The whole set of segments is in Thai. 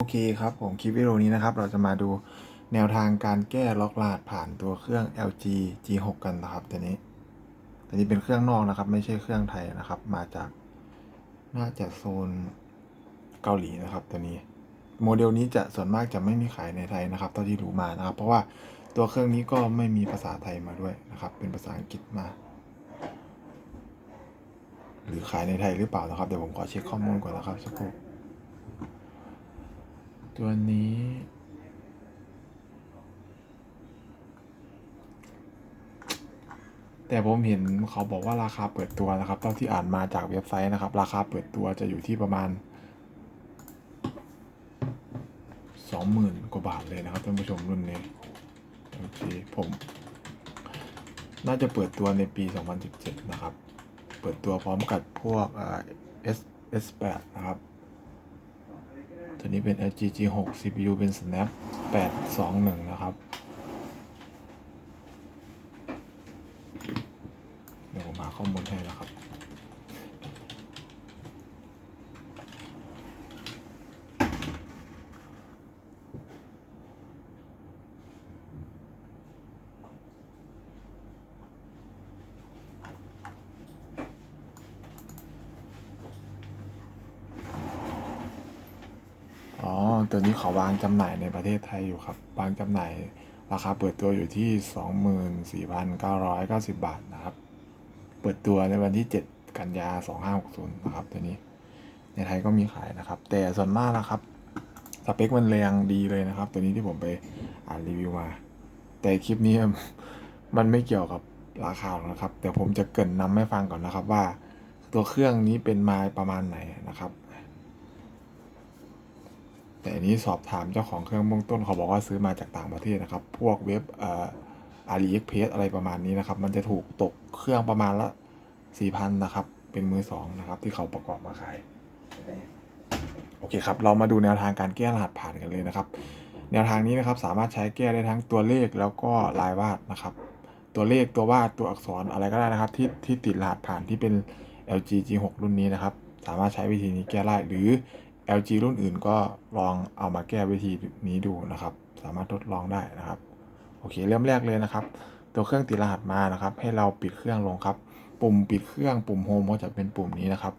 โอเคครับผมคลิปวิดีโอนี้นะครับ เราจะมาดูแนวทางการแก้ล็อกรหัสผ่านตัวเครื่อง LG G6 กันนะครับตัวนี้ตัวนี้เป็นเครื่องนอกนะครับ ไม่ใช่เครื่องไทยนะครับ มาจากน่าจะโซนเกาหลีนะครับ ตัวนี้ โมเดลนี้จะส่วนมากจะไม่มีขายในไทยนะครับเท่าที่รู้มานะครับ เพราะว่าตัวเครื่องนี้ก็ไม่มีภาษาไทยมาด้วยนะครับ เป็นภาษาอังกฤษมา หรือขายในไทยหรือเปล่านะครับเดี๋ยวผมขอเช็คข้อมูลก่อนนะครับสักครู่ ตัวนี้ แต่ผมเห็นเขาบอกว่าราคาเปิดตัวนะครับเท่าที่อ่านมาจากเว็บไซต์นะครับ ราคาเปิดตัวจะอยู่ที่ประมาณสองหมื่นกว่าบาทเลยนะครับท่านผู้ชมรุ่นนี้โอเคผม น่าจะเปิดตัวในปี 2017 นะครับ เปิดตัวพร้อมกับพวกเอ่อ S S8 นะครับ ตัวนี้เป็น LG G6 CPU เป็น Snap 821 นะครับ เดี๋ยวผมหาข้อมูลให้นะครับ อ๋อ ตัวนี้เขาวางจำหน่ายในประเทศไทยอยู่ครับ วางจำหน่ายราคาเปิดตัวอยู่ที่ 24,990 บาทนะครับ เปิดตัวในวันที่ 7 กันยา 2560 นะครับตัวนี้ ในไทยก็มีขายนะครับ แต่ส่วนมากนะครับ สเปคมันแรงดีเลยนะครับ ตัวนี้ที่ผมไปอ่านรีวิวมา แต่คลิปนี้มันไม่เกี่ยวกับราคาหรอกนะครับ แต่ผมจะเกรินนำให้ฟังก่อนนะครับว่า ตัวเครื่องนี้เป็นมาประมาณไหนนะครับ แต่อันนี้สอบถามเจ้าของเครื่องเบื้องต้นเขาบอกว่าซื้อมาจากต่างประเทศนะครับ พวกเว็บเอ่ออาลีเอ็กเพสอะไรประมาณนี้นะครับ มันจะถูกตกเครื่องประมาณละสี่พันนะครับ เป็นมือสองนะครับที่เขาประกอบมาขายโอเคครับ เรามาดูแนวทางการแก้รหัสผ่านกันเลยนะครับ แนวทางนี้นะครับสามารถใช้แก้ได้ทั้งตัวเลขแล้วก็ลายวาดนะครับ ตัวเลขตัววาดตัวอักษรอะไรก็ได้นะครับ ที่ที่ติดรหัสผ่านที่เป็น LG G6 รุ่นนี้นะครับ สามารถใช้วิธีนี้แก้ได้หรือ LG รุ่นอื่นก็ลองเอามาแก้วิธีนี้ดูนะครับ สามารถทดลองได้นะครับ โอเคเริ่มแรกเลยนะครับ ตัวเครื่องติดรหัสมานะครับ ให้เราปิดเครื่องลงครับ ปุ่มปิดเครื่องปุ่มโฮมก็จะเป็นปุ่มนี้นะครับ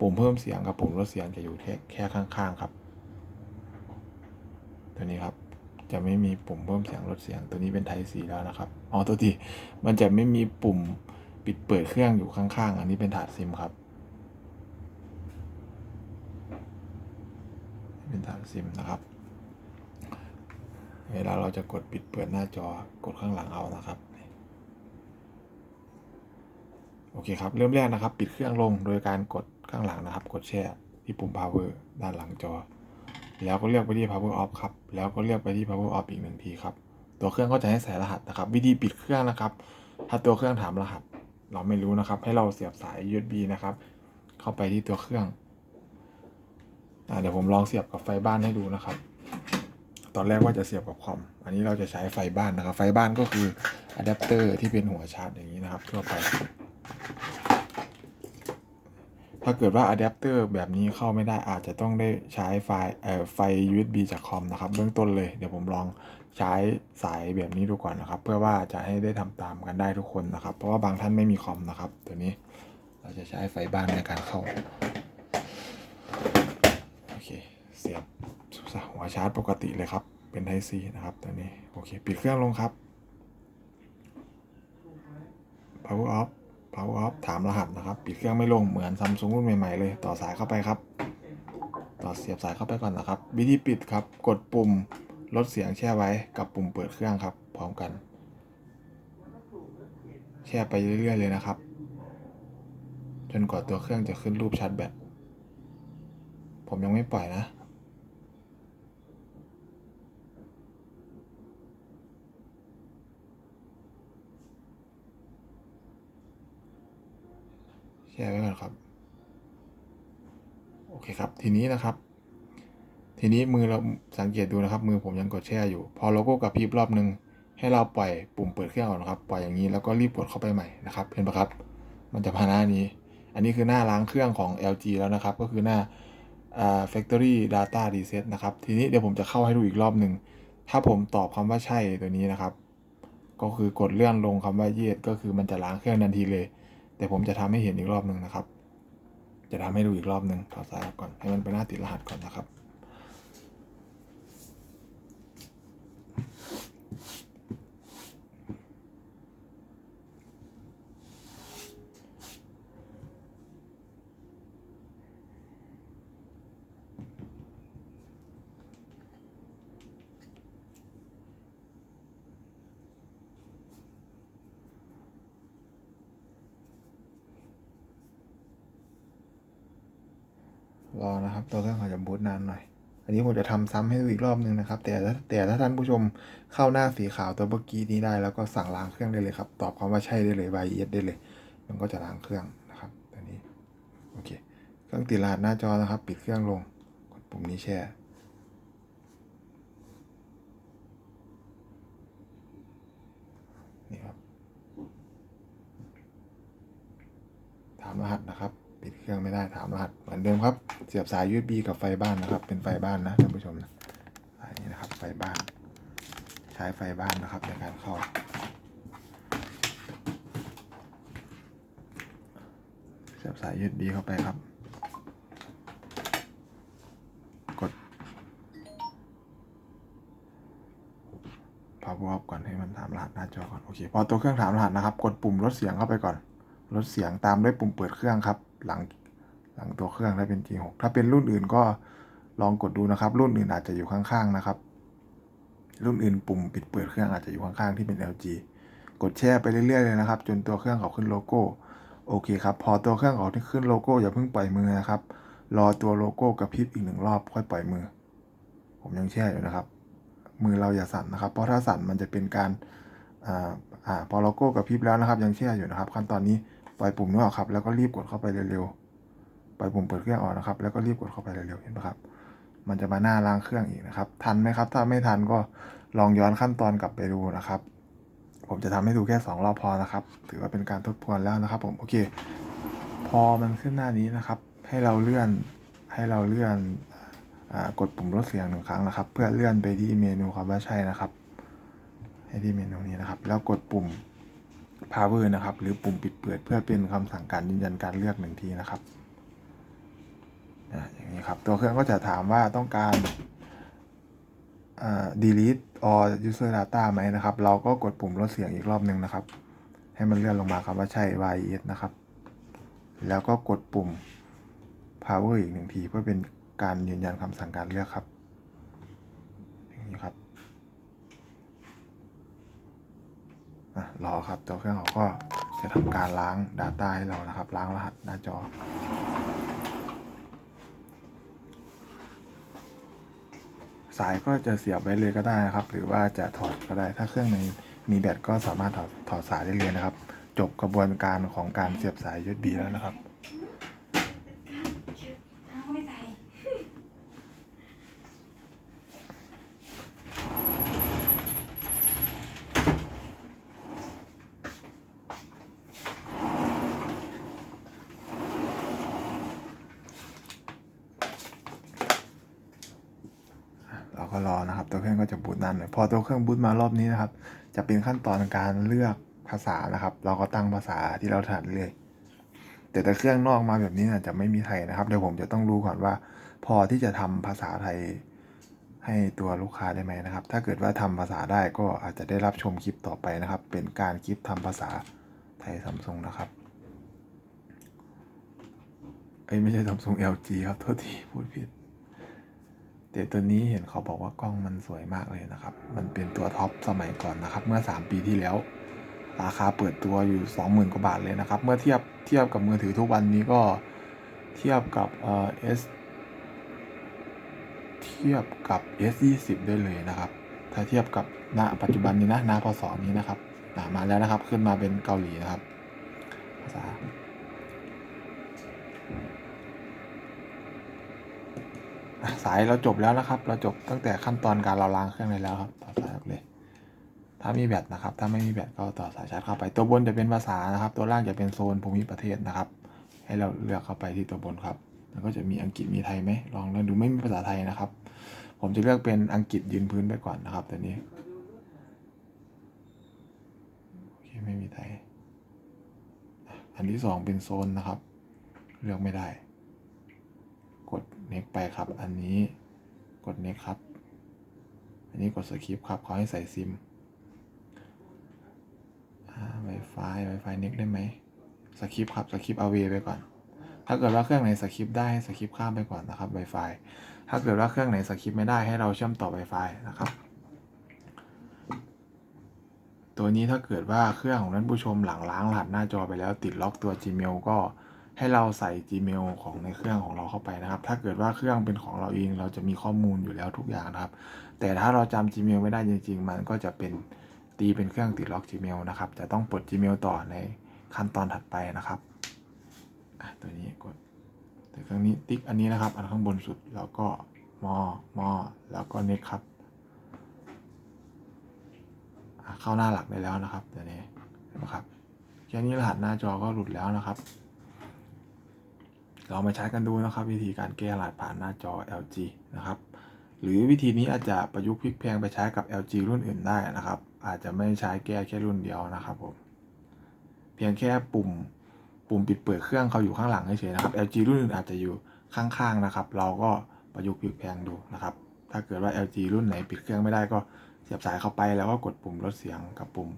ปุ่มเพิ่มเสียงกับปุ่มลดเสียงจะอยู่แค่แค่ข้างๆครับ ตัวนี้ครับจะไม่มีปุ่มเพิ่มเสียงลดเสียงตัวนี้เป็นไทซีแล้วนะครับอ๋อตัวที่มันจะไม่มีปุ่มปิดเปิดเครื่องอยู่ข้างๆ อันนี้เป็นถาดซิมครับ เป็นฐานซิมนะครับ เวลาเราจะกดปิดเปิดหน้าจอกดข้างหลังเอานะครับโอเคครับ เริ่มแรกนะครับ ปิดเครื่องลงโดยการกดข้างหลังนะครับ กดแช่ที่ปุ่ม power ด้านหลังจอ แล้วก็เลือกไปที่ power off ครับ แล้วก็เลือกไปที่ power off อีกหนึ่งทีครับ ตัวเครื่องก็จะให้ใส่รหัสนะครับ วิธีปิดเครื่องนะครับ ถ้าตัวเครื่องถามรหัส เราไม่รู้นะครับ ให้เราเสียบสาย USB นะครับ เข้าไปที่ตัวเครื่อง เดี๋ยวผมลองเสียบกับไฟบ้านให้ดูนะครับ ตอนแรกว่าจะเสียบกับคอม อันนี้เราจะใช้ไฟบ้านนะครับ ไฟบ้านก็คืออะแดปเตอร์ที่เป็นหัวชาร์จอย่างนี้นะครับทั่วไปถ้าเกิดว่าอะแดปเตอร์แบบนี้เข้าไม่ได้อาจจะต้องได้ใช้ไฟไฟ USB จากคอมนะครับ เบื้องต้นเลยเดี๋ยวผมลองใช้สายแบบนี้ดูก่อนนะครับ เพื่อว่าจะให้ได้ทำตามกันได้ทุกคนนะครับ เพราะว่าบางท่านไม่มีคอมนะครับ ตัวนี้เราจะใช้ไฟบ้านในการเข้า เค เสียบหัวชาร์จปกติเลยครับ เป็นไทซีนะครับตัวนี้ โอเค ปิดเครื่องลงครับ power off power off ถามรหัสนะครับ ปิดเครื่องไม่ลงเหมือนซัมซุงรุ่นใหม่ๆเลย ต่อสายเข้าไปครับ ต่อเสียบสายเข้าไปก่อนนะครับ วิธีปิดครับ กดปุ่มลดเสียงแช่ไว้กับปุ่มเปิดเครื่องครับ พร้อมกัน แช่ไปเรื่อยๆเลยนะครับ จนกว่าตัวเครื่องจะขึ้นรูปชาร์จแบต ผมยังไม่ปล่อยนะแชร์ไว้ก่อนครับ โอเคครับ ทีนี้นะครับ ทีนี้มือเราสังเกตดูนะครับ มือผมยังกดแช่อยู่ พอโลโก้กระพริบรอบหนึ่งให้เราปล่อยปุ่มเปิดเครื่องออกนะครับ ปล่อยอย่างนี้แล้วก็รีบกดเข้าไปใหม่นะครับ เห็นปะครับ มันจะพาหน้านี้ อันนี้คือหน้าล้างเครื่องของ LG แล้วนะครับ ก็คือหน้า factory data reset นะครับ ทีนี้เดี๋ยวผมจะเข้าให้ดูอีกรอบหนึ่ง ถ้าผมตอบคำว่าใช่ตัวนี้นะครับ ก็คือกดเลื่อนลงคำว่าเยดก็คือมันจะล้างเครื่องทันทีเลย แต่ผมจะทำให้เห็นอีกรอบหนึ่งนะครับ จะทำให้ดูอีกรอบหนึ่งถอดสายก่อนให้มันไปหน้าติดรหัสก่อนนะครับ รอนะครับ ตัวเครื่องอาจจะบูตนานหน่อย อันนี้ผมจะทำซ้ำให้ดูอีกรอบหนึ่งนะครับ แต่แต่ถ้าท่านผู้ชมเข้าหน้าสีขาวตัวเมื่อกี้นี้ได้แล้วก็สั่งล้างเครื่องได้เลยครับ ตอบคำว่าใช่ได้เลย y e s ได้เลย มันก็จะล้างเครื่องนะครับตัวนี้โอเคเครื่องติดรหัสหน้าจอนะครับ ปิดเครื่องลงกดปุ่มนี้แช่นี่ครับถามรหัสนะครับ เครื่องไม่ได้ถามรหัสเหมือนเดิมครับ เสียบสาย USB กับไฟบ้านนะครับ เป็นไฟบ้านนะท่านผู้ชมนะสายนี้นะครับไฟบ้าน ใช้ไฟบ้านนะครับในการเข้า เสียบสาย USB เข้าไปครับ กด power off ก่อนให้มันถามรหัสหน้าจอก่อนโอเคพอตัวเครื่องถามรหัสนะครับ กดปุ่มลดเสียงเข้าไปก่อนลดเสียงตามด้วยปุ่มเปิดเครื่องครับ หลังหลังตัวเครื่องถ้าเป็น G6 ถ้าเป็นรุ่นอื่นก็ลองกดดูนะครับ รุ่นอื่นอาจจะอยู่ข้างๆนะครับ รุ่นอื่นปุ่มปิดเปิดเครื่องอาจจะอยู่ข้างๆที่เป็น LG กดแช่ไปเรื่อยๆเลยนะครับ จนตัวเครื่องเขาขึ้นโลโก้โอเคครับพอตัวเครื่องเขาที่ขึ้นโลโก้อย่าเพิ่งปล่อยมือนะครับ รอตัวโลโก้กระพริบอีกหนึ่งรอบค่อยปล่อยมือ ผมยังแช่อยู่นะครับ มือเราอย่าสั่นนะครับ เพราะถ้าสั่นมันจะเป็นการอ่าอ่าพอโลโก้กระพริบแล้วนะครับ ยังแช่อยู่นะครับ ขั้นตอนนี้ ล่อยปุ่มนี้ออกครับ แล้วก็รีบกดเข้าไปเร็วๆปล่อยปุ่มเปิดเครื่องออกนะครับ แล้วก็รีบกดเข้าไปเร็วๆเห็นไหมครับ มันจะมาหน้าล้างเครื่องอีกนะครับ ทันไหมครับ ถ้าไม่ทันก็ลองย้อนขั้นตอนกลับไปดูนะครับ ผมจะทำให้ดูแค่สองรอบพอนะครับ ถือว่าเป็นการทบทวนแล้วนะครับ ผมโอเค พอมันขึ้นหน้านี้นะครับ ให้เราเลื่อนให้เราเลื่อนอกดปุ่มลดเสียงหนึ่งครั้งนะครับ เพื่อเลื่อนไปที่เมนูคำว่าใช่นะครับ ให้ที่เมนูนี้นะครับ แล้วกดปุ่ม power นะครับ หรือปุ่มปิดเปิดเพื่อเป็นคำสั่งการยืนยันการเลือกหนึ่งทีนะครับอย่างนี้ครับ ตัวเครื่องก็จะถามว่าต้องการอ่า delete all user data ไหมนะครับ เราก็กดปุ่มลดเสียงอีกรอบหนึ่งนะครับ ให้มันเลื่อนลงมาคำว่าใช่ yes นะครับ แล้วก็กดปุ่ม power อีกหนึ่งทีเพื่อเป็นการยืนยันคำสั่งการเลือกครับอย่างนี้ครับอะ รอครับตัวเครื่องเขาก็จะทำการล้าง Data ให้เรานะครับ ล้างรหัสหน้าจอสายก็จะเสียบไว้เลยก็ได้นะครับ หรือว่าจะถอดก็ได้ ถ้าเครื่องในมีแบตก็สามารถถอดถอดสายได้เลยนะครับ จบกระบวนการของการเสียบสาย USB แล้วนะครับ เอาไม่ใส่ เราก็รอ นะครับ ตัวเครื่องก็จะบูตนานหน่อยพอตัวเครื่องบูตมารอบนี้นะครับ จะเป็นขั้นตอนการเลือกภาษานะครับ เราก็ตั้งภาษาที่เราถนัดเลย แต่ถ้าเครื่องนอกมาแบบนี้นะจะไม่มีไทยนะครับเดี๋ยวผมจะต้องรู้ก่อนว่า พอที่จะทำภาษาไทยให้ตัวลูกค้าได้ไหมนะครับ ถ้าเกิดว่าทำภาษาได้ก็อาจจะได้รับชมคลิปต่อไปนะครับ เป็นการคลิปทำภาษาไทยซัมซุงนะครับเอ้ไม่ใช่ซัมซุง LG ครับโทษทีพูดผิด แต่ตัวนี้เห็นเขาบอกว่ากล้องมันสวยมากเลยนะครับ มันเป็นตัวท็อปสมัยก่อนนะครับ เมื่อ 3 ปีที่แล้ว ราคาเปิดตัวอยู่ 20,000กว่าบาทเลยนะครับ เมื่อเทียบเทียบกับมือถือทุกวันนี้ก็เทียบกับเอ่อ S เทียบกับ S20 ได้เลยนะครับ ถ้าเทียบกับณปัจจุบันนี้นะณพศนี้นะครับมาแล้วนะครับ ขึ้นมาเป็นเกาหลีนะครับภาษา อะ สายเราจบแล้วนะครับ เราจบตั้งแต่ขั้นตอนการเราล้างเครื่องเลยแล้วครับต่อสายออกเลย ถ้ามีแบตนะครับ ถ้าไม่มีแบตก็ต่อสายชาร์จเข้าไป ตัวบนจะเป็นภาษานะครับ ตัวล่างจะเป็นโซนภูมิประเทศนะครับ ให้เราเลือกเข้าไปที่ตัวบนครับแล้วก็จะมีอังกฤษมีไทยไหมลองแล้วดูไม่มีภาษาไทยนะครับ ผมจะเลือกเป็นอังกฤษยืนพื้นไปก่อนนะครับตัวนี้โอเคไม่มีไทย อันที่สองเป็นโซนนะครับ เลือกไม่ได้ next ไปครับ อันนี้กด next ครับ อันนี้กด skip ครับเขาให้ใส่ซิมอ่า Wi-Fi Wi-Fi next ได้ไหมสคริปครับสคริปเอาเวไปก่อน ถ้าเกิดว่าเครื่องไหนสคริปได้ให้สคริปข้ามไปก่อนนะครับ Wi-Fi ถ้าเกิดว่าเครื่องไหนสคริปไม่ได้ให้เราเชื่อมต่อ Wi-Fi นะครับตัวนี้ถ้าเกิดว่าเครื่องของท่านผู้ชมหลังล้างรหัสหน้าจอไปแล้วติดล็อกตัว Gmail ก็ ให้เราใส่ Gmail ของในเครื่องของเราเข้าไปนะครับ ถ้าเกิดว่าเครื่องเป็นของเราเองเราจะมีข้อมูลอยู่แล้วทุกอย่างนะครับ แต่ถ้าเราจำ Gmail ไม่ได้จริง ๆ มันก็จะเป็นตีเป็นเครื่องติดล็อก Gmail นะครับ จะต้องปลด Gmail ต่อในขั้นตอนถัดไปนะครับตัวนี้กดแต่ครื่องนี้ติ๊กอันนี้นะครับ อันข้างบนสุดแล้วก็มอมอแล้วก็เน็ตครับ เข้าหน้าหลักได้แล้วนะครับตัวนี้นไหมครับแค่นี้รหัสหน้าจอก็หลุดแล้วนะครับ ลองมาใช้กันดูนะครับ วิธีการแก้รหัสผ่านหน้าจอ LG นะครับ หรือวิธีนี้อาจจะประยุกต์พลิกแพลงไปใช้กับ LG รุ่นอื่นได้นะครับ อาจจะไม่ใช้แก้แค่รุ่นเดียวนะครับผมเพียงแค่ปุ่มปุ่มปิดเปิดเครื่องเขาอยู่ข้างหลังเฉยๆนะครับ LG รุ่นอื่นอาจจะอยู่ข้างๆนะครับ เราก็ประยุกต์พลิกแพลงดูนะครับ ถ้าเกิดว่า LG รุ่นไหนปิดเครื่องไม่ได้ก็เสียบสายเข้าไปแล้วก็กดปุ่มลดเสียงกับปุ่ม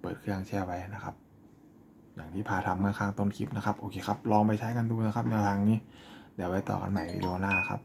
เปิดเครื่องแช่ไว้นะครับ อย่างที่พาทำข้างต้นคลิปนะครับ โอเคครับ ลองไปใช้กันดูนะครับแนวทางนี้ เดี๋ยวไว้ต่อกันใหม่วิดีโอหน้าครับ